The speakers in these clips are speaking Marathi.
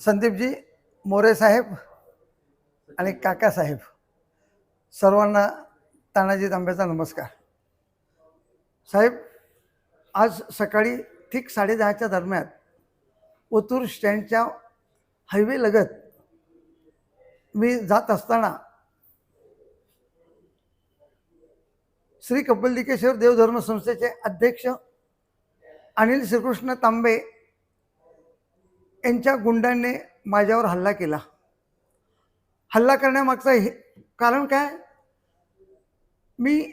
संदीपजी मोरे साहेब आणि काकासाहेब सर्वांना तानाजी तांब्याचा नमस्कार. साहेब आज सकाळी ठीक साडेदहाच्या दरम्यान ओतूर स्टँडच्या हायवे लगत मी जात असताना श्री कपिलदिकेश्वर देवधर्म संस्थेचे अध्यक्ष अनिल श्रीकृष्ण तांबे यांच्या गुंडांनी माझ्यावर हल्ला केला. हल्ला करण्यामागचं हे कारण काय? मी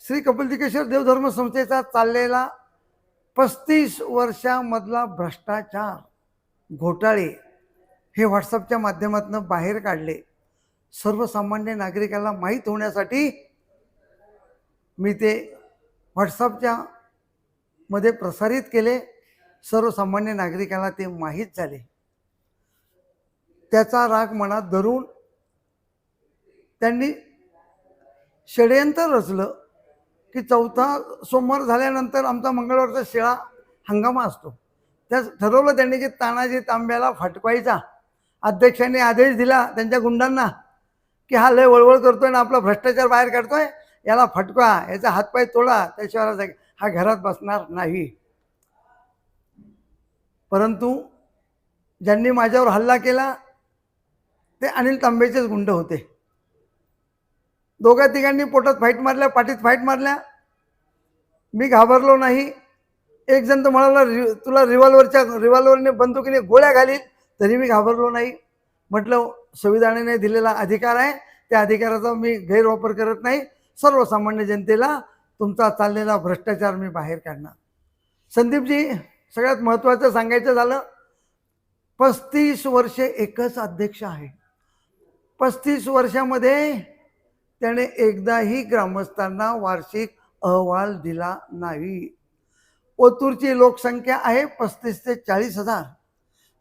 श्री कपिलदिकेश्वर देवधर्म संस्थेचा चाललेला पस्तीस वर्षामधला भ्रष्टाचार घोटाळे हे व्हॉट्सअपच्या माध्यमातून बाहेर काढले. सर्वसामान्य नागरिकाला माहीत होण्यासाठी मी ते व्हॉट्सअपच्या मध्ये प्रसारित केले. सर्वसामान्य नागरिकाला ते माहीत झाले. त्याचा राग मनात धरून त्यांनी षडयंत्र रचलं की चौथा सोमवार झाल्यानंतर आमचा मंगळवारचा शिळा हंगामा असतो. त्याच ठरवलं त्यांनी की तानाजी तांब्याला फाटकवायचा. अध्यक्षांनी आदेश दिला त्यांच्या गुंडांना की हा लय वळवळ करतोय ना आपला भ्रष्टाचार बाहेर काढतोय याला फटका याचा हातपाय तोडा त्याशिवाय हा घरात बसणार नाही. परंतु ज्यांनी माझ्यावर हल्ला केला ते अनिल तांबेचेच गुंड होते. दोघा तिघांनी पोटात फाईट मारल्या पाठीत फाईट मारल्या. मी घाबरलो नाही. एक जण तर म्हणाला रि तुला रिव्हॉल्वरच्या रिव्हॉल्वरने बंदुकीने गोळ्या घालील तरी मी घाबरलो नाही. म्हटलं संविधानाने दिलेला अधिकार आहे. त्या अधिकाराचा मी गैरवापर करत नाही. सर्वसामान्य जनतेला तुमचा चाललेला भ्रष्टाचार मी बाहेर काढणार. संदीपजी सगळ्यात महत्त्वाचं सांगायचं झालं पस्तीस वर्षे एकच अध्यक्ष आहे. पस्तीस वर्षामध्ये त्याने एकदाही ग्रामस्थांना वार्षिक अहवाल दिला नाही. ओतूरची लोकसंख्या आहे पस्तीस ते चाळीस हजार.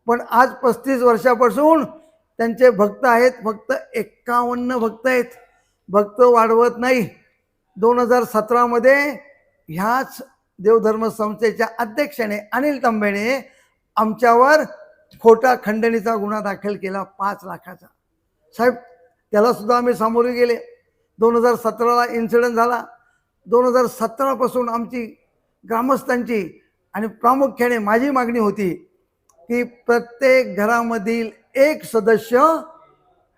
पण आज पस्तीस वर्षापासून त्यांचे भक्त आहेत फक्त एक्कावन्न भक्त आहेत. भक्त वाढवत नाही. दोन हजार सतरामध्ये ह्याच देवधर्म संस्थेच्या अध्यक्षाने अनिल तांबेने आमच्यावर खोटा खंडणीचा गुन्हा दाखल केला पाच लाखाचा. साहेब त्याला सुद्धा आम्ही सामोरे गेले. दोन हजार सतराला इन्सिडेंट झाला. दोन हजार सतरापासून आमची ग्रामस्थांची आणि प्रामुख्याने माझी मागणी होती की प्रत्येक घरामधील एक सदस्य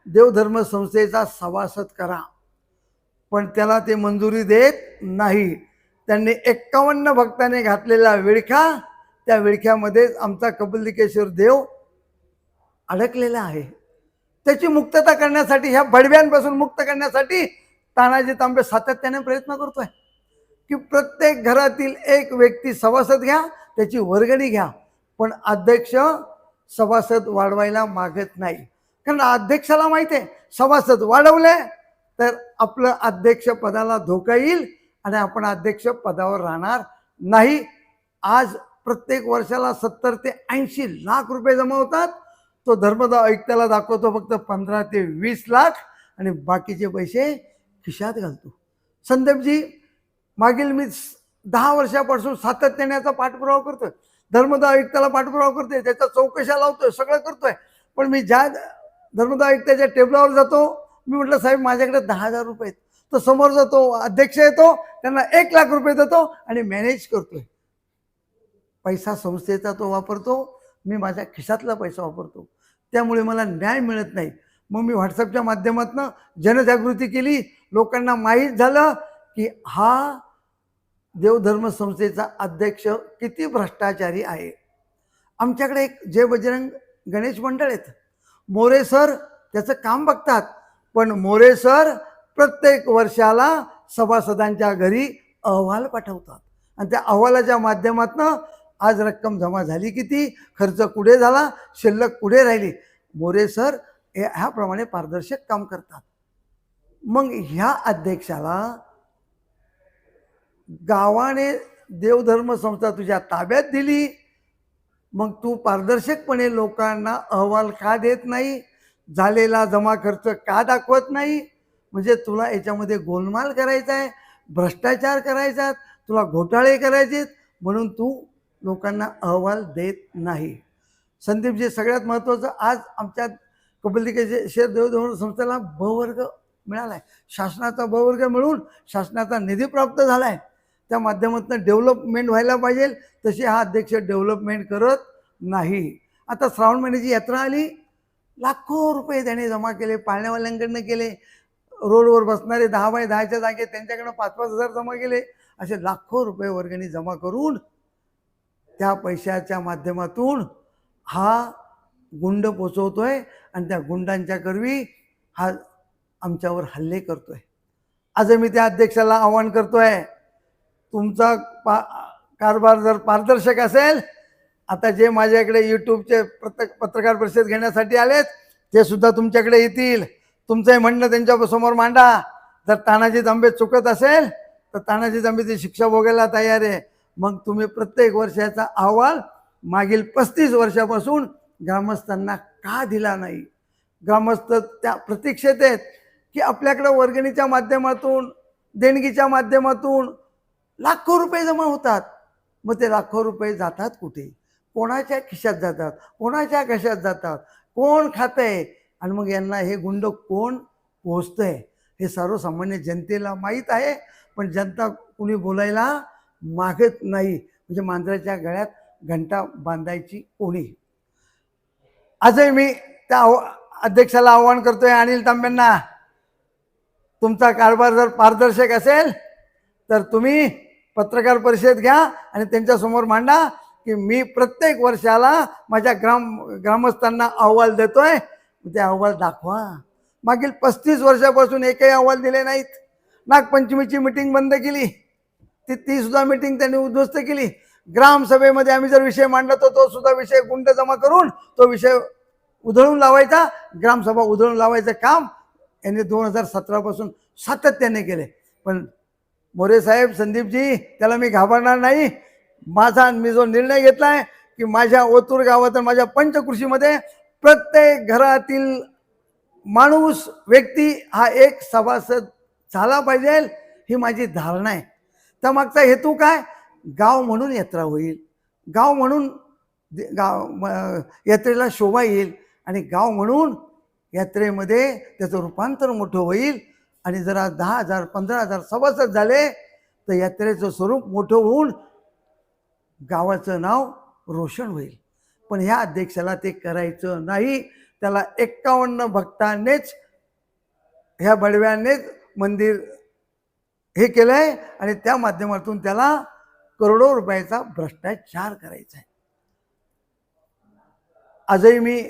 देवधर्म संस्थेचा सभासद करा. पण त्याला ते मंजुरी देत नाही. त्यांनी एक्कावन्न भक्ताने घातलेला विळखा त्या विळख्यामध्येच आमचा कपिलदिकेश्वर देव अडकलेला आहे. त्याची मुक्तता करण्यासाठी ह्या बडव्यांपासून मुक्त करण्यासाठी तानाजी तांबे सातत्याने प्रयत्न करतोय. की प्रत्येक घरातील एक व्यक्ती सभासद घ्या त्याची वर्गणी घ्या पण अध्यक्ष सभासद वाढवायला मागत नाही. कारण अध्यक्षाला माहिती आहे सभासद वाढवले तर आपलं अध्यक्ष पदाला धोका येईल आणि आपण अध्यक्ष पदावर राहणार नाही. आज प्रत्येक वर्षाला सत्तर ते ऐंशी लाख रुपये जमा होतात. तो धर्मदा ऐकत्याला दाखवतो फक्त पंधरा ते वीस लाख आणि बाकीचे पैसे खिशात घालतो. संदीपजी मागील मी दहा वर्षापासून सातत्याने याचा पाठपुरावा करतोय. धर्मदा आयुक्ताला पाठपुरावा करतोय. त्याच्या चौकशा लावतोय. सगळं करतोय. पण मी ज्या धर्मदा आयुक्ताच्या टेबलावर जातो मी म्हटलं साहेब माझ्याकडे दहा हजार रुपये आहेत. तो समोर जातो अध्यक्ष येतो त्यांना एक लाख रुपये देतो आणि मॅनेज करतोय. पैसा संस्थेचा तो वापरतो मी माझ्या खिशातला पैसा वापरतो. त्यामुळे मला न्याय मिळत नाही. मग मी व्हॉट्सअपच्या माध्यमातून जनजागृती केली. लोकांना माहीत झालं की हा देवधर्म संस्थेचा अध्यक्ष किती भ्रष्टाचारी आहे. आमच्याकडे एक जय बजरंग गणेश मंडळ आहेत. मोरे सर त्याचं काम बघतात. पण मोरे सर प्रत्येक वर्षाला सभासदांच्या घरी अहवाल पाठवतात. आणि त्या अहवालाच्या माध्यमातून आज रक्कम जमा झाली किती? खर्च कुठे झाला? शिल्लक कुठे राहिली? मोरे सर हे ह्याप्रमाणे पारदर्शक काम करतात. मग ह्या अध्यक्षाला गावाने देवधर्म संस्था तुझ्या ताब्यात दिली. मग तू पारदर्शकपणे लोकांना अहवाल का देत नाही? झालेला जमा खर्च का दाखवत नाही? म्हणजे तुला याच्यामध्ये गोलमाल करायचा आहे भ्रष्टाचार करायचा तुला घोटाळे करायचे म्हणून तू लोकांना अहवाल देत नाही. संदीपजी सगळ्यात महत्त्वाचं आज आमच्या कपिलदिकेचे शेर देवधर्म संस्थेला भवर्ग मिळाला आहे शासनाचा ब मिळून शासनाचा निधी प्राप्त झाला आहे त्या माध्यमातून डेव्हलपमेंट व्हायला पाहिजे तशी हा अध्यक्ष डेव्हलपमेंट करत नाही. आता श्रावण महिन्याची यात्रा आली. लाखो रुपये त्याने जमा केले पाळण्यावाल्यांकडनं केले. रोडवर बसणारे दहा बाय दहाच्या जागे त्यांच्याकडनं पाच पाच हजार जमा केले. असे लाखो रुपये वर्गणी जमा करून त्या पैशाच्या माध्यमातून हा गुंड पोचवतोय आणि त्या गुंडांच्या करवी हा आमच्यावर हल्ले करतोय. आज मी त्या अध्यक्षाला आवाहन करतोय तुमचा पा कारभार जर पारदर्शक असेल आता जे माझ्याकडे यूट्यूबचे प्रत्येक पत्रकार परिषद घेण्यासाठी आलेत ते सुद्धा तुमच्याकडे येतील. तुमचंही म्हणणं त्यांच्यासमोर मांडा. जर तानाजी जांबे चुकत असेल तर तानाजी जांबेची शिक्षा भोगायला तयार आहे. मग तुम्ही प्रत्येक वर्षाचा अहवाल मागील पस्तीस वर्षापासून ग्रामस्थांना का दिला नाही? ग्रामस्थ त्या प्रतीक्षेत आहेत की आपल्याकडं वर्गणीच्या माध्यमातून देणगीच्या माध्यमातून लाखो रुपये जमा होतात. मग ते लाखो रुपये जातात कुठे? कोणाच्या खिशात जातात? कोणाच्या कशात जातात? कोण खातंय? आणि मग यांना हे गुंड कोण पोचतंय हे सर्वसामान्य जनतेला माहीत आहे पण जनता कुणी बोलायला मागत नाही. म्हणजे मांजराच्या गळ्यात घंटा बांधायची कोणी? आजही मी त्या आव- अध्यक्षाला आव्हान करतोय. अनिल तांब्यांना तुमचा कारभार जर पारदर्शक असेल तर तुम्ही पत्रकार परिषद घ्या आणि त्यांच्यासमोर मांडा की मी प्रत्येक वर्षाला माझ्या ग्राम ग्रामस्थांना अहवाल देतोय. ते अहवाल दाखवा. मागील पस्तीस वर्षापासून एकही अहवाल दिले नाहीत. नागपंचमीची मिटिंग बंद केली. ती ती सुद्धा मिटिंग त्यांनी उद्ध्वस्त केली. ग्रामसभेमध्ये आम्ही जर विषय मांडला तर तो सुद्धा विषय गुंड जमा करून तो विषय उधळून लावायचा. ग्रामसभा उधळून लावायचं काम यांनी दोन हजार सतरापासून सातत्याने केले. पण मोरे साहेब संदीपजी त्याला मी घाबरणार नाही. माझा मी जो निर्णय घेतला आहे की माझ्या ओतूर गावात माझ्या पंचकृषीमध्ये प्रत्येक घरातील माणूस व्यक्ती हा एक सभासद झाला पाहिजे ही माझी धारणा आहे. त्यामागचा हेतू काय? गाव म्हणून यात्रा होईल. गाव म्हणून दे- गाव यात्रेला शोभा येईल आणि गाव म्हणून यात्रेमध्ये त्याचं रूपांतर मोठं होईल आणि जरा दहा हजार पंधरा हजार सभासद झाले तर यात्रेचं स्वरूप मोठं होऊन गावाचं नाव रोशन होईल. पण ह्या अध्यक्षाला ते करायचं नाही. त्याला एक्कावन्न भक्तांनीच ह्या बडव्यांनीच मंदिर हे केलं आहे आणि त्या माध्यमातून त्याला करोडो रुपयाचा भ्रष्टाचार करायचा आहे. आजही मी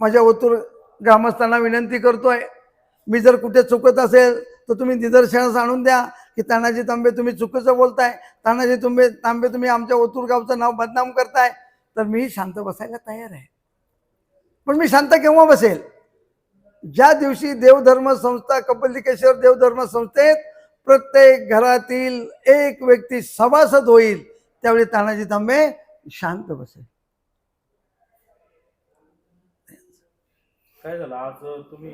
माझ्या ओतूर ग्रामस्थांना विनंती करतोय मी जर कुठे चुकत असेल तर तुम्ही निदर्शनास आणून द्या की तानाजी तांबे तुम्ही चुकीचं बोलताय. तानाजी तुंबे तांबे तुम्ही आमच्या ओतूर गावचं नाव बदनाम करताय. तर मी शांत बसायला तयार आहे. पण मी शांत केव्हा बसेल? ज्या दिवशी देवधर्म संस्था कपिलकेश्वर देवधर्म संस्थेत प्रत्येक घरातील एक व्यक्ती सभासद होईल त्यावेळी तानाजी तांबे शांत बसेल. काय झालं? आज तुम्ही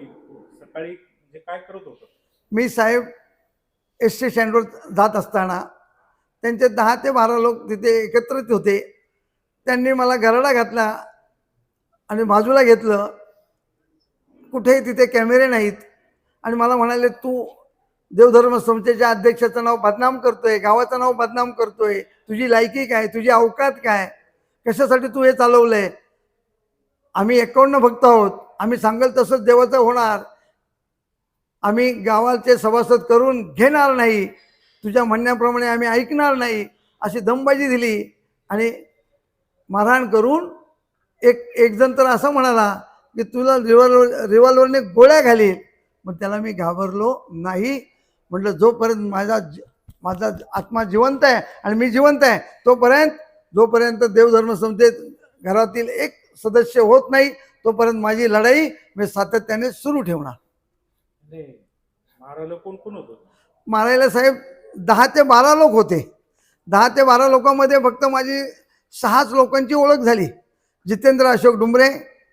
सकाळी म्हणजे काय करत होता? मी साहेब एस टी स्टँडवर जात असताना त्यांचे दहा ते बारा लोक तिथे एकत्रित होते. त्यांनी मला घराडा घातला आणि बाजूला घेतलं. कुठेही तिथे कॅमेरे नाहीत. आणि मला म्हणाले तू देवधर्म संस्थेच्या अध्यक्षाचं नाव बदनाम करतोय गावाचं नाव बदनाम करतोय. तुझी लायकी काय? तुझी अवकात काय? कशासाठी तू हे चालवलंय? आम्ही एकावन्न भक्त आहोत. आम्ही सांगेल तसंच देवाचं होणार. आम्ही गावाचे सभासद करून घेणार नाही. तुझ्या म्हणण्याप्रमाणे आम्ही ऐकणार नाही. अशी दमबाजी दिली. आणि मारहाण करून एक एक जण तर असं म्हणाला की तुला रिव्हॉल्वर रिव्हॉल्वरने गोळ्या घालील. मग त्याला मी घाबरलो नाही. म्हटलं जोपर्यंत माझा माझा आत्मा जिवंत आहे आणि मी जिवंत आहे तोपर्यंत जोपर्यंत देवधर्म संस्थेत घरातील एक सदस्य होत नाही तोपर्यंत माझी लढाई मी सातत्याने सुरू ठेवणार. मारायला कोण कोण होतं? मारायला साहेब दहा ते बारा लोक होते. दहा ते बारा लोकांमध्ये फक्त माझी सहाच लोकांची ओळख झाली. जितेंद्र अशोक डुंबरे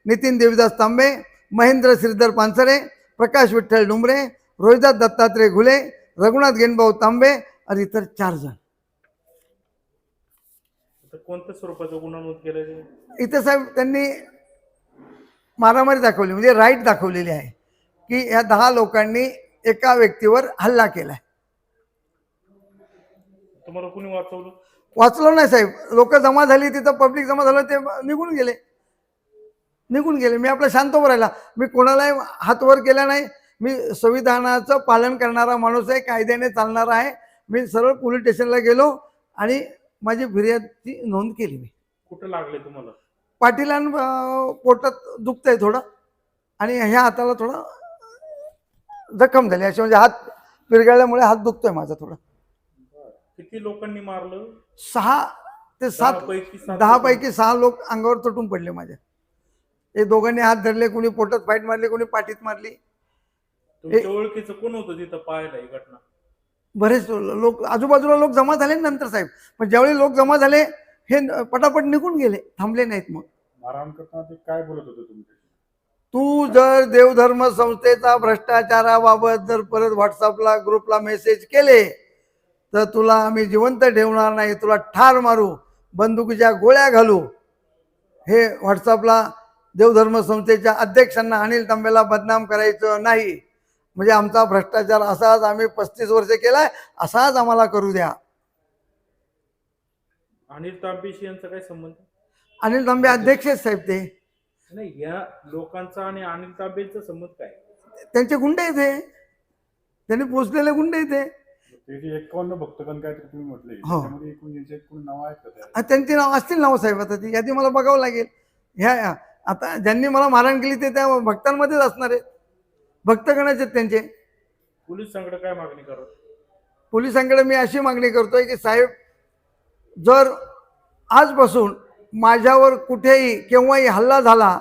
नितीन देवीदास तांबे महेंद्र श्रीधर पानसरे प्रकाश विठ्ठल डुंबरे रोहिदास दत्तात्रय घुले रघुनाथ गेनभाऊ तांबे आणि इतर चार जण. कोणत्या स्वरूपाचा गुन्हा नोंद केला इथे साहेब त्यांनी मारामारी दाखवली म्हणजे राईट दाखवलेली आहे की ह्या दहा लोकांनी एका व्यक्तीवर हल्ला केलाय. तुम्हाला कुणी वाचवलं? वाचलो नाही साहेब. लोक जमा झाली तिथं पब्लिक जमा झालं ते निघून गेले. निघून गेले. मी आपला शांत उभं राहिला. मी कोणालाही हात वर केला नाही. मी संविधानाचं पालन करणारा माणूस आहे कायद्याने चालणारा आहे. मी सरळ पोलीस स्टेशनला गेलो आणि माझी फिर्यादची नोंद केली मी. कुठं लागले तुम्हाला? पाटीलां पोटात दुखतंय थोडं आणि ह्या हाताला थोडं जखम झाली. अशी म्हणजे हात पिरगळल्यामुळे हात दुखतोय माझा थोडा. किती लोकांनी मारलं? सहा ते सात सात दहा. पैकी सहा लोक अंगावर तुटून पडले माझ्या. हे दोघांनी हात धरले कोणी पोटात फाईट मारली कोणी पाठीत मारली. तुमच्या ओळखीचं कोण होतं तिथं पाहायला ही घटना? बरेच लोक आजूबाजूला लोक जमा झाले नंतर साहेब. पण ज्यावेळी लोक जमा झाले हे पटापट निघून गेले थांबले नाहीत मग. मारहाण करताना ते काय बोलत होते तू जर देवधर्म संस्थेचा भ्रष्टाचाराबाबत जर परत व्हॉट्सअपला ग्रुपला मेसेज केले तर तुला आम्ही जिवंत ठेवणार नाही तुला ठार मारू बंदुकीच्या गोळ्या घालू. हे व्हॉट्सअपला देवधर्म संस्थेच्या अध्यक्षांना अनिल तांबेला बदनाम करायचं नाही. म्हणजे आमचा भ्रष्टाचार असाच आम्ही पस्तीस वर्ष केलाय असाच आम्हाला करू द्या. अनिल तांबेशी यांचा काय संबंध? अनिल तांबे अध्यक्ष आहेत साहेब ते. नाही या लोकांचा आणि अनिल तांबेचा संबंध काय? त्यांचे गुंडे आहेत हे. त्यांनी पोचलेले गुंडे आहेत हे. ते जे एकावन्न भक्तगण काय तर तुम्ही म्हटले. हो. एकूण यांचे नाव आहेत का त्या? आ, त्यांची नाव असतील नाव साहेब आता ती यादी मला बघावं लागेल. ह्या ह्या- आता ज्यांनी मला मारहाण केली ते त्या भक्तांमध्येच असणार आहेत. भक्तगणच आहेत त्यांचे. पोलिसांकडे काय मागणी करत? पोलिसांकडे मी अशी मागणी करतोय की साहेब जर आजपासून माझ्यावर कुठेही केव्हाही हल्ला झाला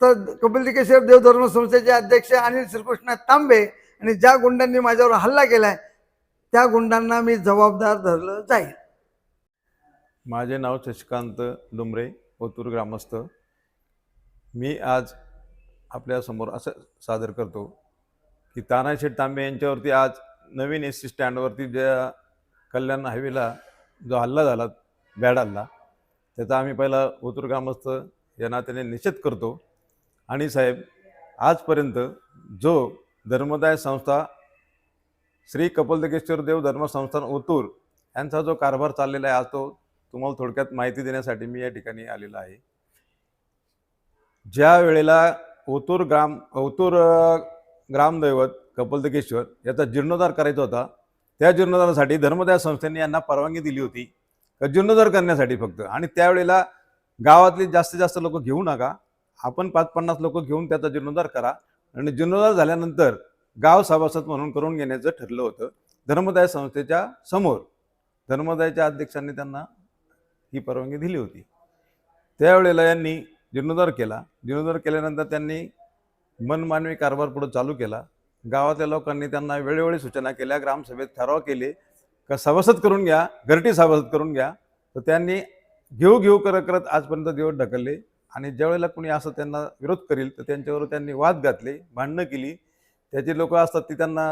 तर कपिल देव धर्म संस्थेचे अध्यक्ष अनिल श्रीकृष्ण तांबे आणि ज्या गुंडांनी माझ्यावर हल्ला केलाय त्या गुंडांना मी जबाबदार धरलं जाईल. माझे नाव शशिकांत डुमरे ओतूर ग्रामस्थ. मी आज आपल्यासमोर असं सादर करतो की तानाशेठ तांबे यांच्यावरती आज नवीन एस टी स्टँडवरती ज्या कल्याण हायवेला जो हल्ला झाला बॅड हल्ला त्याचा आम्ही पहिला ओतूर ग्रामस्थ या नात्याने निषेध करतो. आणि साहेब आजपर्यंत जो धर्मदाय संस्था श्री कपलदगेश्वर देव धर्मसंस्थान ओतूर यांचा जो कारभार चाललेला आहे आज तो तुम्हाला थोडक्यात माहिती देण्यासाठी मी या ठिकाणी आलेलो आहे. ज्या वेळेला ओतूर ग्राम ओतूर ग्रामदैवत कपलदगेश्वर याचा जीर्णोद्धार करायचा होता त्या जीर्णोद्धारासाठी धर्मदाय संस्थेने यांना परवानगी दिली होती. जीर्णोद्धार करण्यासाठी फक्त? आणि त्यावेळेला गावातली जास्तीत जास्त लोक घेऊ नका. आपण पाच पन्नास लोक घेऊन त्याचा जीर्णोद्धार करा. आणि जीर्णोद्धार झाल्यानंतर गाव सभासद म्हणून करून घेण्याचं ठरलं होतं. धर्मदाय संस्थेच्या समोर धर्मदायच्या अध्यक्षांनी त्यांना ही परवानगी दिली होती. त्यावेळेला यांनी जीर्णोद्धार केला. जीर्णोद्धार केल्यानंतर त्यांनी मनमानवी कारभार पुढे चालू केला. गावातल्या लोकांनी त्यांना वेळोवेळी सूचना केल्या ग्रामसभेत ठराव केले का सभासद करून घ्या घरटी सभासद करून घ्या. तर त्यांनी घेऊ घेऊ करत करत आजपर्यंत दिवस ढकलले आणि ज्यावेळेला कुणी असं त्यांना विरोध करील तर त्यांच्यावर त्यांनी वाद घातले भांडणं केली. त्याची लोक असतात ती त्यांना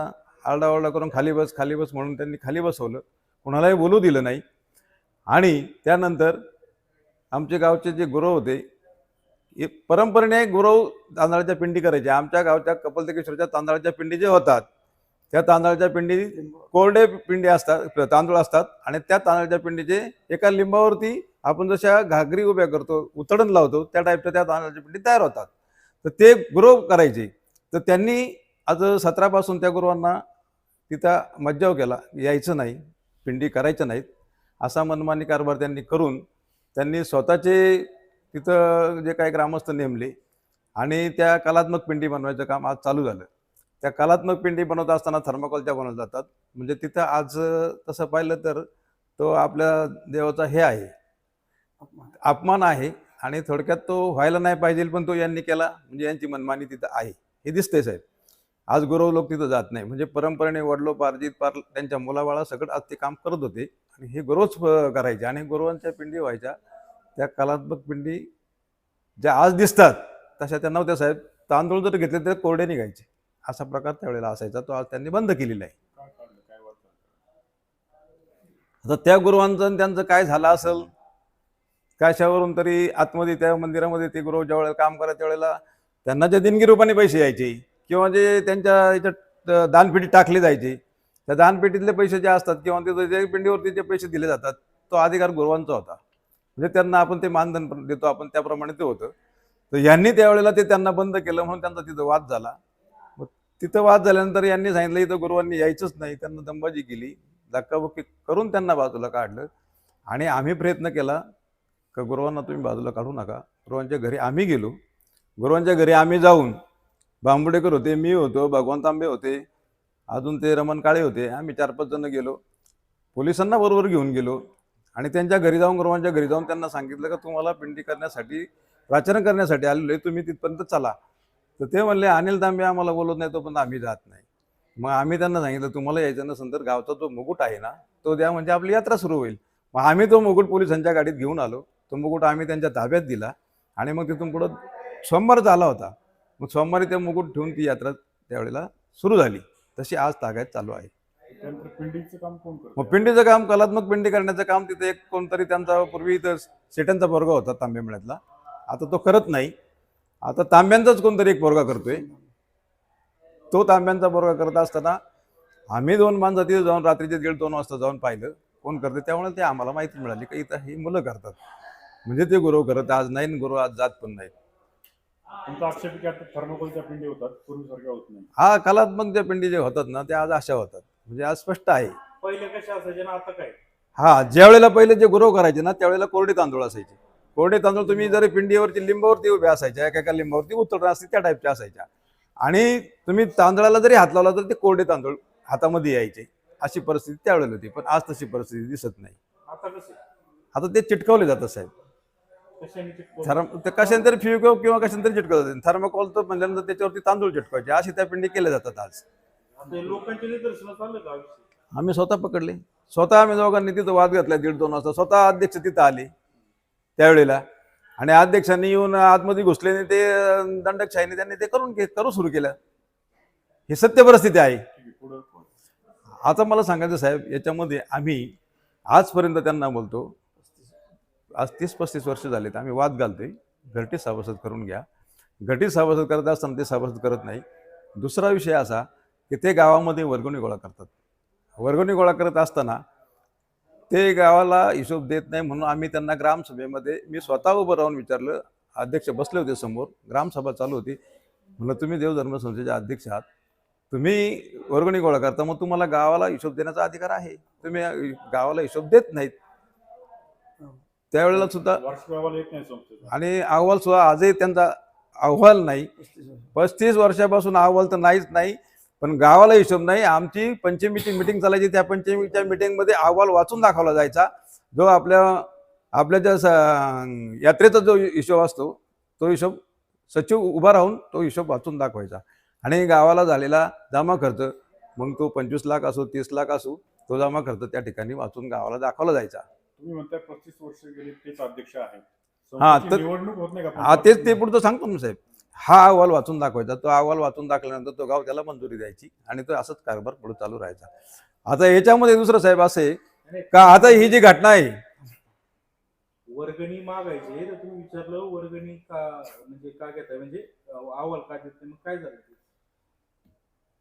आरडाओरडा करून खाली बस खाली बस म्हणून त्यांनी खाली बसवलं. कोणालाही बोलू दिलं नाही. आणि त्यानंतर आमचे गावचे जे गुरव होते परंपरेने गुरव तांदळाच्या पिंडी करायचे. आमच्या गावच्या कपलतेकेश्वरच्या तांदळाच्या पिंडी जे होतात त्या तांदळाच्या पिंडी कोरडे पिंडी असतात तांदूळ असतात आणि त्या तांदळाच्या पिंडीचे एका लिंबावरती आपण जशा घागरी उभ्या करतो उतडण लावतो त्या टाईपच्या त्या तांदळाच्या पिंडी तयार होतात. तर ते गुरव करायचे. तर त्यांनी आज सतरापासून त्या गुरुवांना तिथं मज्जाव केला. यायचं नाही. पिंडी करायचं नाहीत. असा मनमानी कारभार त्यांनी करून त्यांनी स्वतःचे तिथं जे काही ग्रामस्थ नेमले आणि त्या कलात्मक पिंडी बनवायचं काम आज चालू झालं. त्या कलात्मक पिंडी बनवत असताना थर्माकोलच्या बनवल्या जातात. म्हणजे तिथं आज तसं पाहिलं तर तो आपल्या देवाचा हे आहे. अपमान आहे आणि थोडक्यात तो व्हायला नाही पाहिजे पण तो यांनी केला. म्हणजे यांची मनमानी तिथं आहे. हे दिसतंय साहेब. आज गुरव लोक तिथं जात नाही. म्हणजे परंपरेने वडलो पारजित पार त्यांच्या मुलाबाळा सगळं आज ते काम करत होते. आणि हे गुरवच करायचे. आणि गुरुवांच्या पिंडी व्हायच्या. त्या कलात्मक पिंडी ज्या आज दिसतात तशा त्या नव्हत्या साहेब. तांदूळ जर घेतले तर कोरडे निघायचे. असा प्रकार त्यावेळेला असायचा. तो आज त्यांनी बंद केलेला आहे. काय आता त्या गुरुवांचं आणि त्यांचं काय झालं असेल? कशावरून तरी आतमध्ये त्या मंदिरामध्ये ते गुरु ज्यावेळेला काम करायच्या वेळेला त्यांना ज्या देणगी रूपाने पैसे यायचे. किंवा जे त्यांच्या याच्यात अं, दानपेटीत टाकले जायचे त्या दानपेटीतले पैसे जे असतात किंवा ते जे पिंडीवरती जे पैसे दिले जातात तो अधिकार गुरुवांचा होता. म्हणजे त्यांना आपण ते मानधन पण देतो आपण त्याप्रमाणे ते होतं. तर यांनी त्यावेळेला ते त्यांना बंद केलं म्हणून त्यांचा तिथं वाद झाला. मग तिथं वाद झाल्यानंतर यांनी सांगितलं इथं गुरुवांनी यायचंच नाही. त्यांना दंबाजी केली धक्काबुक्की करून त्यांना बाजूला काढलं. आणि आम्ही प्रयत्न केला का गुरुवांना तुम्ही बाजूला काढू नका. गुरुवांच्या घरी आम्ही गेलो. गुरुवांच्या घरी आम्ही जाऊन बांबुडेकर होते मी होतो भगवंत आंबे होते अजून ते रमण काळे होते. आम्ही चार पाच जण गेलो. पोलिसांना बरोबर घेऊन गेलो. आणि त्यांच्या घरी जाऊन गुरुवांच्या घरी जाऊन त्यांना सांगितलं का तुम्हाला पिंडी करण्यासाठी प्राचरण करण्यासाठी आलेलो आहे तुम्ही तिथपर्यंत चला. तर ते म्हणले अनिल तांबे आम्हाला बोलत नाही तोपर्यंत आम्ही जात नाही. मग आम्ही त्यांना सांगितलं तुम्हाला यायचं नसेल तर गावचा जो मुकुट आहे ना तो द्या म्हणजे आपली यात्रा सुरू होईल. मग आम्ही तो मुकुट पोलिसांच्या गाडीत घेऊन आलो. तो मुकुट आम्ही त्यांच्या ताब्यात दिला. आणि मग तिथून पुढं शंभर झाला होता. मग सोमवारी ते मुकुट ठेवून ती यात्रा त्यावेळेला सुरू झाली. तशी आज तागायत चालू आहे. पिंडीचं काम कोण मग पिंडीचं काम कलात्मक पिंडी करण्याचं काम तिथे एक कोणतरी त्यांचा पूर्वी इथं सेटांचा पोरगा होता तांबेमळ्यातला आता तो करत नाही. आता तांब्यांचाच कोणतरी एक पोरगा करतोय. तो तांब्यांचा पोरगा करत असताना आम्ही दोन माणसं तिथे जाऊन रात्रीचे दीड दोन वाजता जाऊन पाहिलं. कोण करते त्यामुळे ते आम्हाला माहिती मिळाली की इथं ही मुलं करतात. म्हणजे ते गुरु करत आज नाही गुरु आज जात पण नाही. तुमचा आक्षेप आहे की आता थर्मोकोलच्या पिंडी होतात पूर्वीसारख्या होत नाही. हा कलात्मक ज्या पिंडी जे होतात ना त्या आज अशा होतात. म्हणजे आज स्पष्ट आहे. पहिले कशा असायचे ना आता काय? हा ज्या वेळेला पहिले जे गुरव करायचे ना त्यावेळेला कोरडे तांदूळ असायचे. कोरडे तांदूळ तुम्ही जरी पिंडीवरती लिंबावरती उभ्या असायच्या एका एका लिंबावरती उतरणार असते त्या टाईपच्या असायच्या. आणि तुम्ही तांदळाला जरी हात लावला तर ते कोरडे तांदूळ हातामध्ये यायचे. अशी परिस्थिती त्यावेळेला होती पण आज तशी परिस्थिती दिसत नाही. आता कसे आता ते चिटकवले जातात साहेब? थर्म ते कशाने तरी किंवा कशाने तरी चिटकवतात थर्मोकॉल तर म्हणल्यानंतर त्याच्यावरती तांदूळ चिटकवायचे अशी त्या पिंडी केल्या जातात आज? आम्ही स्वतः पकडले. स्वतः आम्ही दोघांनी तिथं वाद घातला दीड दोन वाजता. स्वतः अध्यक्ष तिथं आले त्यावेळेला. आणि अध्यक्षांनी येऊन आतमध्ये घुसले आणि ते दंडकशाहीने त्यांनी ते करून करू सुरू केलं. ही सत्य परिस्थिती आहे. आता मला सांगायचं साहेब याच्यामध्ये आम्ही आजपर्यंत त्यांना बोलतो आज तीस पस्तीस वर्ष झालेत. आम्ही वाद घालतोय. घरटी सभासद करून घ्या. घरटी सभासद करत असताना ते सभासद करत नाही. दुसरा विषय असा की ते गावामध्ये वर्गणी गोळा करतात. वर्गणी गोळा करत असताना ते गावाला हिशोब देत नाही म्हणून आम्ही त्यांना ग्रामसभेमध्ये मी स्वतः उभं राहून विचारलं. अध्यक्ष बसले होते समोर. ग्रामसभा चालू होती. म्हणलं तुम्ही देवधर्म संस्थेचे अध्यक्ष आहात. तुम्ही वर्गणी गोळा करता. मग तुम्हाला गावाला हिशोब देण्याचा अधिकार आहे. तुम्ही गावाला हिशोब देत नाहीत. त्यावेळेला सुद्धा आणि अहवाल सुद्धा आजही त्यांचा अहवाल नाही. पस्तीस वर्षापासून अहवाल तर नाहीच नाही. पण गावाला हिशोब नाही. आमची पंचमीची मिटिंग चालायची. त्या पंचमीच्या मिटिंगमध्ये अहवाल वाचून दाखवला जायचा. जो आपल्या आपल्या ज्या यात्रेचा जो हिशोब असतो तो हिशोब सचिव उभा राहून तो हिशोब वाचून दाखवायचा. आणि गावाला झालेला जमा खर्च मग तो पंचवीस लाख असो तीस लाख असो तो जमा खर्च त्या ठिकाणी वाचून गावाला दाखवला जायचा. तुम्ही म्हणताय पस्तीस वर्ष गेले तेच अध्यक्ष आहेत. हा, तर- निवडणूक होत नाही का हा तेच ते पुढचं सांगतो ना साहेब. हा अहवाल वाचून दाखवायचा तो अहवाल वाचून दाखवल्यानंतर तो गाव त्याला मंजुरी द्यायची आणि तो असंच कारभार पुढे चालू राहायचा. आता याच्यामध्ये दुसरं साहेब असे का आता ही जी घटना आहे वर्गणी मागायचे तर तुम्ही विचारलं वर्गणी का म्हणजे का घेताय? म्हणजे अहवाल का देत? मग काय झालं?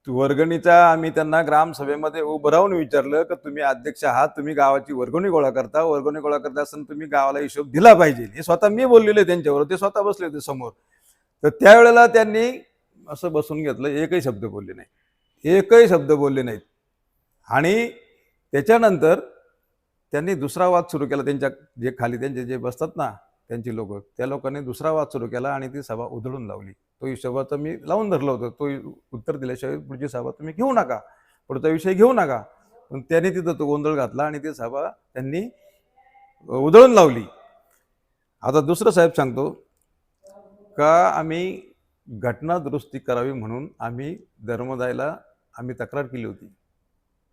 वर्गणीचा आम्ही त्यांना ग्रामसभेमध्ये उभं राहून विचारलं की तुम्ही अध्यक्ष आहात? तुम्ही गावाची वर्गणी गोळा करता. वर्गणी गोळा करता असताना तुम्ही गावाला हिशोब दिला पाहिजे. हे स्वतः मी बोललेले त्यांच्यावर ते स्वतः बसले होते समोर. तर त्यावेळेला त्यांनी असं बसून घेतलं एकही शब्द बोलले नाही एकही शब्द बोलले नाहीत. आणि त्याच्यानंतर त्यांनी दुसरा वाद सुरू केला. त्यांच्या जे खाली त्यांचे जे बसतात ना त्यांची लोक त्या लोकांनी दुसरा वाद सुरू केला आणि ती सभा उधळून लावली. तो हिशोबाचं मी लावून धरलं होतं. तो उत्तर दिल्याशिवाय पुढची सभा तुम्ही घेऊ नका. पुढचा विषय घेऊ नका. पण त्याने तिथं तो गोंधळ घातला आणि ती सभा त्यांनी उधळून लावली. आता दुसरं साहेब सांगतो का आम्ही घटना दुरुस्ती करावी म्हणून आम्ही धर्मदायला आम्ही तक्रार केली होती.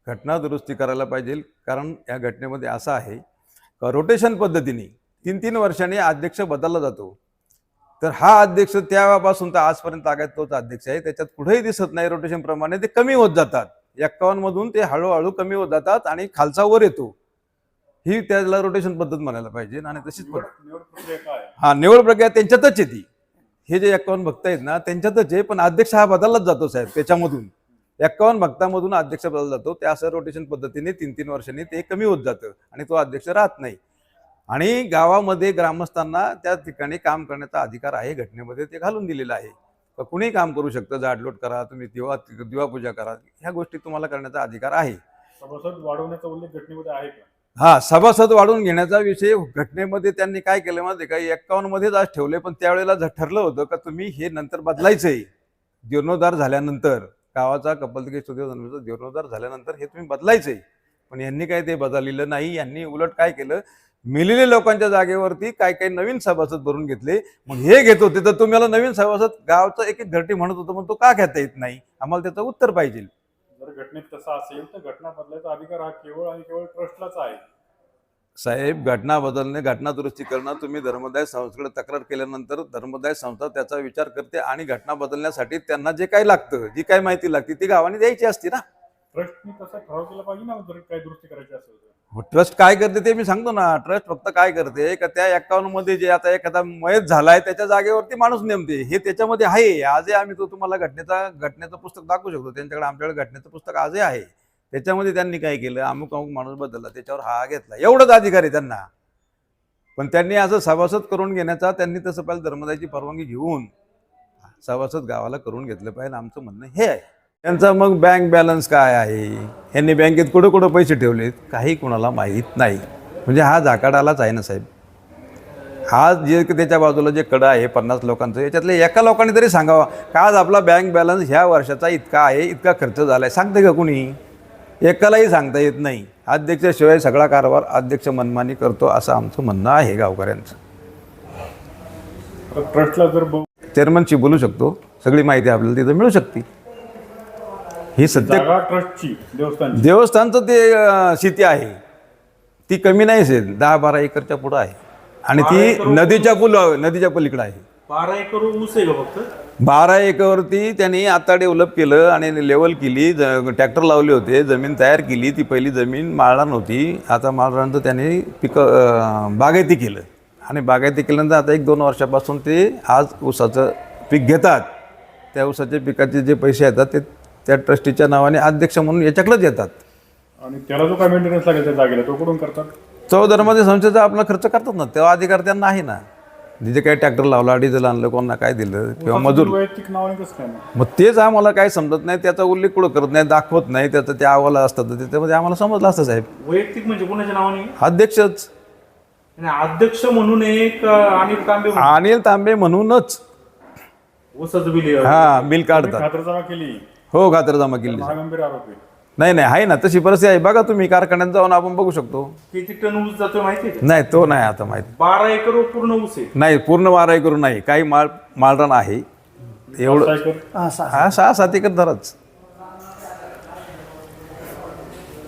घटना दुरुस्ती करायला पाहिजे कारण या घटनेमध्ये असं आहे का रोटेशन पद्धतीने तीन तीन वर्षांनी अध्यक्ष बदलला जातो. तर हा अध्यक्ष त्यापासून तर आजपर्यंत आगायत तोच अध्यक्ष आहे. त्याच्यात कुठेही दिसत नाही रोटेशन प्रमाणे. ते कमी होत जातात. एक्कावन्न मधून ते हळूहळू कमी होत जातात आणि खालचा वर येतो. ही त्याला रोटेशन पद्धत म्हणायला पाहिजे. आणि तशीच पद्धत. आहे? हा निवड प्रक्रिया त्यांच्यातच येते हे जे एक्कावन्न भक्त आहेत ना त्यांच्यातच आहे. पण अध्यक्ष हा बदललाच जातो साहेब त्याच्यामधून. एक्कावन्न भक्तामधून अध्यक्ष बदलला जातो. त्या असं रोटेशन पद्धतीने तीन तीन वर्षांनी ते कमी होत जातं. आणि तो अध्यक्ष राहत नाही. आणि गावामध्ये ग्रामस्थांना त्या ठिकाणी काम करण्याचा अधिकार आहे घटनेमध्ये ते घालून दिलेलं आहे. कुणीही काम करू शकतं? जाडलोट करा तुम्ही दिवा दिवापूजा करा ह्या गोष्टी तुम्हाला करण्याचा अधिकार आहे. सभासद वाढवण्याचा उल्लेख घटनेमध्ये आहे का? हा सभासद वाढवून घेण्याचा विषय घटनेमध्ये त्यांनी काय केलं माहिती का? एक्कावन्न मध्येच आज ठेवले पण त्यावेळेला ठरलं होतं का तुम्ही हे नंतर बदलायचंय? जीर्णोद्धार झाल्यानंतर गावाचा कपलतकी सुदेव धर्माचा जीर्णोद्धार झाल्यानंतर हे तुम्ही बदलायचंय. पण यांनी काय ते बदललेलं नाही यांनी उलट काय केलं? मिलेल्या लोकांच्या जागेवरती काय काय नवीन सभासद भरून घेतले. मग हे घेत होते तर तुम्हाला नवीन सभासद गावचा एक एक घरटी म्हणत होतं मग तो का घेता येत नाही? आम्हाला त्याचं उत्तर पाहिजे. जर घटनेत तसा असेल तर घटना बदलायचा अधिकार हा केवळ आणि केवळ ट्रस्टलाच आहे. साहेब घटना बदलणे घटना दुरुस्ती करणं तुम्ही धर्मदाय संस्थेकडे तक्रार केल्यानंतर धर्मदाय संस्था त्याचा विचार करते आणि घटना बदलण्यासाठी त्यांना जे काही लागतं जी काही माहिती लागते ती गावाने द्यायची असते ना. ट्रस्टने तसा ठराव केला पाहिजे ना जर काही दुरुस्ती करायची असेल तर. ट्रस्ट काय करते ते मी सांगतो ना. ट्रस्ट फक्त काय करते का त्या अकाउंटमध्ये जे आता एखादा मयत झालाय त्याच्या जागेवरती माणूस नेमते. हे त्याच्यामध्ये आहे. आजही आम्ही तो तुम्हाला घटनेचा घटनेचं पुस्तक दाखवू शकतो. त्यांच्याकडे आमच्याकडे घटनेचं पुस्तक आजही आहे. त्याच्यामध्ये त्यांनी काय केलं? अमुक अमुक माणूस बदलला. त्याच्यावर हा घेतला. एवढंच अधिकार आहे त्यांना. पण त्यांनी असं सभासद करून घेण्याचा त्यांनी तसं पाहिजे धर्मदायची परवानगी घेऊन सभासद गावाला करून घेतलं पाहिजे. आमचं म्हणणं हे आहे. त्यांचा मग बँक बॅलन्स काय आहे? यांनी बँकेत कुठं कुठं पैसे ठेवलेत? काही कुणाला माहीत नाही. म्हणजे हा झाकाडालाच आहे ना साहेब. हा जे त्याच्या बाजूला जे कडं आहे पन्नास लोकांचं याच्यातले एका लोकांनी तरी सांगावा का आज आपला बँक बॅलन्स ह्या वर्षाचा इतका आहे इतका खर्च झाला आहे सांगते का कुणी? एकालाही सांगता येत नाही. अध्यक्षाशिवाय सगळा कारभार अध्यक्ष मनमानी करतो असं आमचं म्हणणं आहे गावकऱ्यांचं. ट्रस्टला जर चेअरमनशी बोलू शकतो. सगळी माहिती आपल्याला तिथं मिळू शकते. ही जागा ट्रस्टची देवस्थानची. देवस्थानचं ते शेती आहे. ती कमी नाही असेल दहा बारा एकरच्या पुढं आहे. आणि ती नदीच्या पुल नदीच्या पलीकडे आहे. बारा एकर ऊस आहे का फक्त? बारा एकरवरती त्यांनी आता डेव्हलप केलं आणि लेवल केली ट्रॅक्टर लावले होते जमीन तयार केली. ती पहिली जमीन माळरान नव्हती. आता माळरानचं त्यांनी पिकं बागायती केलं. आणि बागायती केल्यानंतर आता एक दोन वर्षापासून ते आज ऊसाचं पीक घेतात. त्या ऊसाच्या पिकाचे जे पैसे येतात ते त्या ट्रस्टीच्या नावाने अध्यक्ष म्हणून याच्याकडेच येतात. आणि त्याला जो काय मेंटेनन्स लागेल त्या जागेला तो कुठून करतात? चौधर्माच्या संस्थेचा आपला खर्च करतात ना तेव्हा अधिकार त्यांना आहे ना. जे काही ट्रॅक्टर लावला डिझेल आणलं कोणाला काय दिलं किंवा मजूर. काय मग? तेच आम्हाला काय समजत नाही त्याचा उल्लेख कुठं करत नाही दाखवत नाही त्याचं ते अहवाल असतात त्याच्यामध्ये आम्हाला समजलं असतं साहेब. वैयक्तिक म्हणजे कोणाच्या नावाने? अध्यक्षच. अध्यक्ष म्हणून एक अनिल तांबे अनिल तांबे म्हणूनच. हा बिल काढतात. केली. हो खातरजमा केली. हा गंभीर आरोप आहे. नाही नाही आहे ना तशी परिस्थिती आहे. बघा तुम्ही कारखान्यात जाऊन आपण बघू शकतो. किती टन ऊस जातोय माहिती आहे का? नाही तो नाही आता माहिती. बारा एकर पूर्ण ऊस आहे. नाही पूर्ण वाराई करून नाही. काही माळ माळरान आहे. एवढं काय कर हा हा सहा सात एकर धराच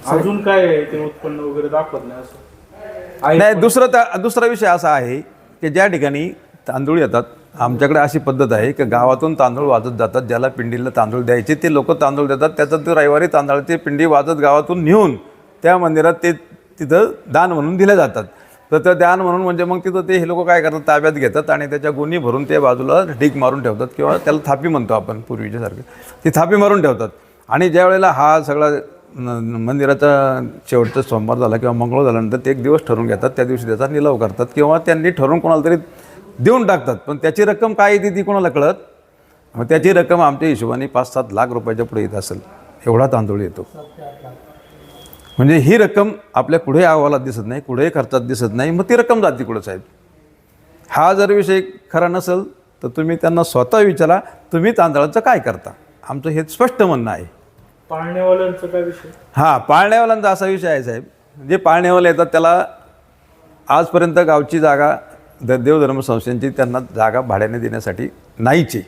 अजून काय आहे ते उत्पन्न वगैरे दाखवत नाही असं? आहे नाही दुसरं त्या दुसरा विषय असा आहे की ज्या ठिकाणी तांदूळ येतात आमच्याकडे अशी पद्धत आहे की गावातून तांदूळ वाजत जातात ज्याला पिंडीला तांदूळ द्यायचे ते लोक तांदूळ देतात. त्याचा ते रविवारी तांदळाची पिंडी वाजत गावातून नेऊन त्या मंदिरात ते तिथं दान म्हणून दिल्या जातात. तर ते दान म्हणून म्हणजे मग तिथं ते हे लोक काय करतात ताब्यात घेतात आणि त्याच्या गुणी भरून ते बाजूला ढीक मारून ठेवतात किंवा त्याला थापी म्हणतो आपण पूर्वीच्यासारखे ती थापी मारून ठेवतात. आणि ज्या वेळेला हा सगळा न- मंदिराचा शेवटचा सोमवार झाला किंवा मंगळ झाल्यानंतर ते एक दिवस ठरवून घेतात त्या दिवशी त्याचा निलाव करतात किंवा त्यांनी ठरवून कोणाला तरी देऊन टाकतात. पण त्याची रक्कम काय येते ती कोणाला कळत? मग त्याची रक्कम आमच्या हिशोबाने पाच सात लाख रुपयाच्या पुढे येत असेल. एवढा तांदूळ येतो. म्हणजे ही रक्कम आपल्या पुढे अहवालात दिसत नाही कुठेही खर्चात दिसत नाही मग ती रक्कम जाते कुठं साहेब? हा जर विषय खरा नसेल तर तुम्ही त्यांना स्वतः विचारा तुम्ही तांदळाचं काय करता? आमचं हे स्पष्ट म्हणणं आहे. पाळण्यावाल्यांचा काय विषय? हां पाळण्यावाल्यांचा असा विषय आहे साहेब. जे पाळण्यावाले येतात त्याला आजपर्यंत गावची जागा द देवधर्म संस्थांची त्यांना जागा भाड्याने देण्यासाठी नाहीची.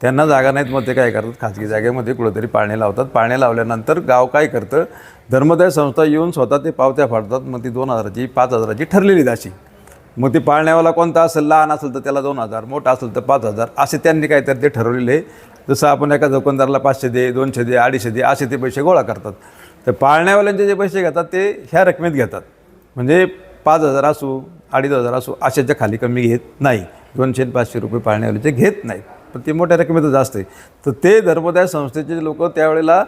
त्यांना जागा नाहीत मग ते काय करतात? खाजगी जागेमध्ये कुठंतरी पाळणे लावतात. पाळणे लावल्यानंतर गाव काय करतं? धर्मदाय संस्था येऊन स्वतः ते पावत्या फाडतात. मग ती दोन हजाराची पाच हजाराची ठरलेली अशी मग ती पाळण्यावाला कोणता असेल लहान असेल तर त्याला दोन हजार मोठा असेल तर पाच हजार असे त्यांनी काहीतरी ते ठरवलेले आहे. जसं आपण एका दुकानदाराला पाचशे दे दोनशे दे अडीचशे दे असे ते पैसे गोळा करतात. तर पाळण्यावाल्यांचे जे पैसे घेतात ते ह्या रकमेत घेतात. म्हणजे पाच हजार असू अडीच हजार असू अशाच्या खाली कमी घेत नाही. दोनशे पाचशे रुपये पाळण्यावाल्याचे घेत नाहीत पण ते मोठ्या रकमेचं जास्त आहे. तर ते धर्मदाय संस्थेचे लोक त्यावेळेला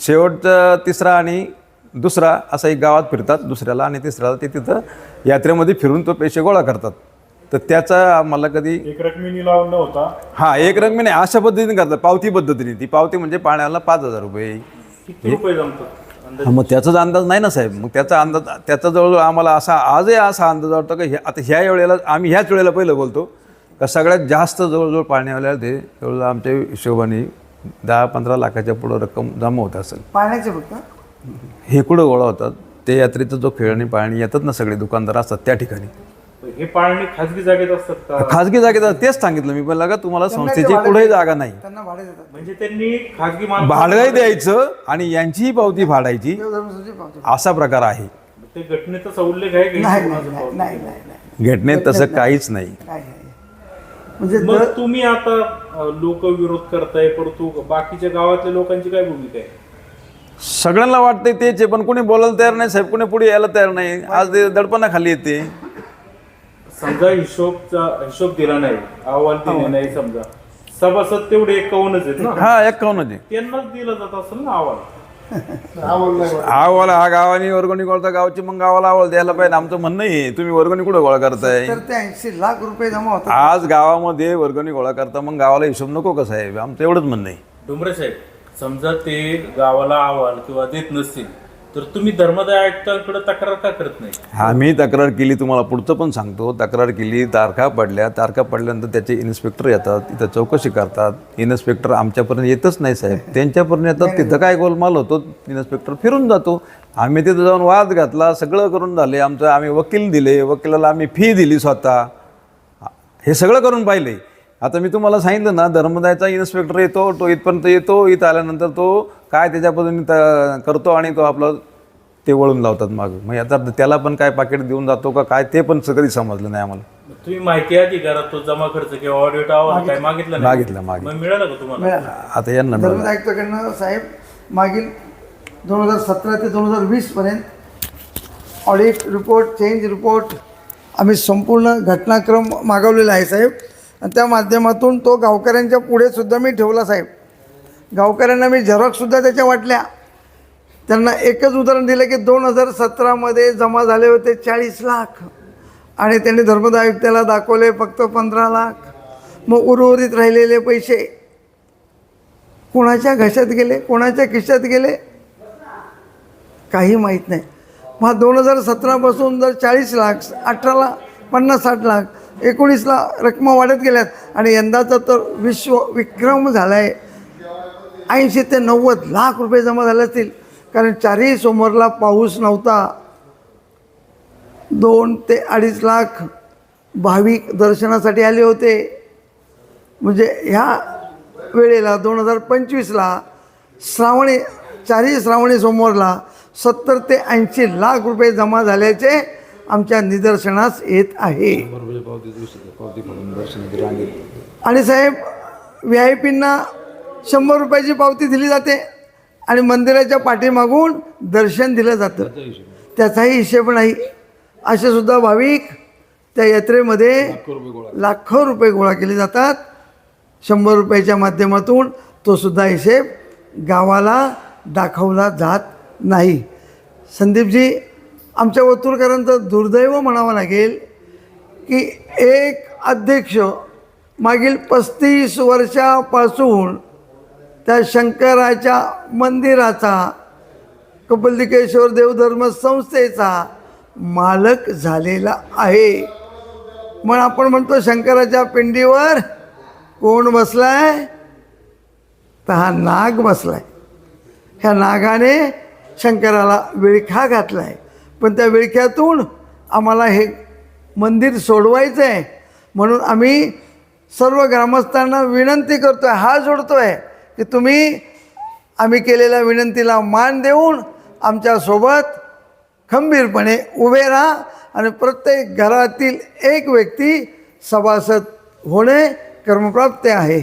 शेवटचा तिसरा आणि दुसरा असा एक गावात फिरतात दुसऱ्याला आणि तिसऱ्याला ते तिथं यात्रेमध्ये फिरून तो पैसे गोळा करतात. तर त्याचा आम्हाला कधी एक रकमी निलाव न होता हां एक रकमी नाही अशा पद्धतीने करतात पावती पद्धतीने. ती पावती म्हणजे पाण्याला पाच हजार रुपये. मग त्याचाच अंदाज नाही ना साहेब. मग त्याचा अंदाज त्याचा जवळजवळ आम्हाला असा आजही असा अंदाज वाटतो की ह्या आता ह्या वेळेला आम्ही ह्याच वेळेला पहिलं बोलतो का सगळ्यात जास्त जवळजवळ पाळण्यावाल्याला ते जवळजवळ आमच्या हिशोबाने दहा पंधरा लाखाच्या पुढं रक्कम जमा होत असेल. पाण्याचे फक्त? हे कुठं गोळा होतात? ते यात्रेचा जो खेळणी पाळणी येतात ना सगळे दुकानदार असतात त्या ठिकाणी. हे पाळणे खाजगी जागेत असतात का? खाजगी जागेत तेच सांगितलं मी पण का तुम्हाला संस्थेची कुठेही. जागा नाही. त्यांना भाडे देतात. म्हणजे त्यांनी खाजगी भाडंही द्यायचं आणि यांचीही पावती फाडायची. पावती. असा प्रकार आहे. ते घटनेचा उल्लेख आहे की नाही नाही कोणाचं नाही पावती? नाही नाही नाही. घटनेत तसं काहीच नाही. म्हणजे मग दर- तुम्ही आता लोक विरोध करताय परंतु बाकीच्या गावातल्या लोकांची काय भूमिका आहे? सगळ्यांना वाटते तेच आहे पण कोणी बोलायला तयार नाही साहेब. कोणी पुढे यायला तयार नाही. आज ते दडपणाखाली येते. समजा हिशोबचा हिशोब दिला नाही. अहवाल दिले नाही समजा. सभासद तेवढे एकावन्नच आहेत ना? हा एक्कावन्न जे त्यांनाच दिला जात असेल ना अहवाल. अहवाल हा गावाने वर्गणी करता गावची मग गावाला अहवाल द्यायला पाहिजे. आमचं म्हणणं आहे तुम्ही वर्गणी कुठं गोळा करताय? तर ते ऐंशी लाख रुपये जमा होतात. आज गावामध्ये वर्गणी गोळा करता मग गावाला हिशोब नको का साहेब? आमचं एवढंच म्हणणं आहे. डुमरे साहेब समजा ते गावाला अहवाल किंवा देत नसतील तर तुम्ही धर्मदाय आयुक्तांकडे तक्रार का करत नाही? आम्ही तक्रार केली तुम्हाला पुढचं पण सांगतो. तक्रार केली तारखा पडल्या. तारखा पडल्यानंतर त्याचे इन्स्पेक्टर येतात तिथं चौकशी करतात. इन्स्पेक्टर आमच्यापर्यंत येतच नाही साहेब. त्यांच्यापर्यंत येतात तिथं काय गोलमाल होतो इन्स्पेक्टर फिरून जातो. आम्ही तिथं जाऊन वाद घातला सगळं करून झाले. आमचं आम्ही वकील दिले. वकिलाला आम्ही फी दिली स्वतः. हे सगळं करून पाहिले. आता मी तुम्हाला सांगितलं ना धर्मदायचा इन्स्पेक्टर येतो तो इथपर्यंत येतो इथं आल्यानंतर तो काय त्याच्या पद्धतीने त- करतो आणि तो आपलं ते वळून लावतात मागं. मग याचा अर्थ त्याला पण काय पाकिट देऊन जातो का काय ते पण कधी समजलं नाही आम्हाला. तुम्ही माहिती अधिकारात तो जमा खर्च किंवा ऑडिट अहवाल काय मागितलं. नाही? मागितलं मागितलं. मग मिळालं का तुम्हाला? आता यांना मिळालं. धर्मदाय आयुक्ताकडनं साहेब मागील दोन हजार सतरा ते दोन हजार वीसपर्यंत ऑडिट रिपोर्ट चेंज रिपोर्ट आम्ही संपूर्ण घटनाक्रम मागवलेला आहे साहेब. आणि त्या माध्यमातून तो गावकऱ्यांच्या पुढेसुद्धा मी ठेवला साहेब. गावकऱ्यांना मी झेरॉक्ससुद्धा त्याच्या वाटल्या. त्यांना एकच उदाहरण दिलं की दोन हजार सतरामध्ये जमा झाले होते चाळीस लाख. आणि त्यांनी धर्मदा आयुक्ताला दाखवले फक्त पंधरा लाख. मग उर्वरित राहिलेले पैसे कोणाच्या घशात गेले कोणाच्या खिशात गेले? काही माहीत नाही. मग दोन हजार सतरापासून जर चाळीस लाख अठराला पन्नास साठ लाख एकोणीसला रकमा वाढत गेल्यात आणि यंदाचा तर विश्व विक्रम झाला आहे ऐंशी ते नव्वद लाख रुपये जमा झाले असतील. कारण चारही सोमवारला पाऊस नव्हता. दोन ते अडीच लाख भाविक दर्शनासाठी आले होते. म्हणजे ह्या वेळेला दोन हजार पंचवीसला श्रावणी चारही श्रावणी सोमवारला सत्तर ते ऐंशी लाख रुपये जमा झाल्याचे आमच्या निदर्शनास येत आहे. आणि साहेब व्ही आय पींना शंभर रुपयाची पावती दिली जाते आणि मंदिराच्या पाठीमागून दर्शन दिलं जातं. त्याचाही हिशेब नाही. असे सुद्धा भाविक त्या यात्रेमध्ये लाखो रुपये गोळा केले जातात. शंभर रुपयाच्या माध्यमातून तो सुद्धा हिशेब गावाला दाखवला जात नाही. संदीपजी आमच्या वर्तुळकरांचं दुर्दैव म्हणावं लागेल की एक अध्यक्ष मागील पस्तीस वर्षापासून त्या शंकराच्या मंदिराचा कपलदिकेश्वर देवधर्म संस्थेचा मालक झालेला आहे. मग आपण म्हणतो शंकराच्या पिंडीवर कोण बसलाय? तर हा नाग बसलाय. ह्या नागाने शंकराला विळखा घातला आहे पण त्या विळख्यातून आम्हाला हे मंदिर सोडवायचं आहे म्हणून आम्ही सर्व ग्रामस्थांना विनंती करतो आहे हा जोडतो आहे की तुम्ही आम्ही केलेल्या विनंतीला मान देऊन आमच्यासोबत खंबीरपणे उभे राहा आणि प्रत्येक घरातील एक व्यक्ती सभासद होणे कर्मप्राप्त आहे.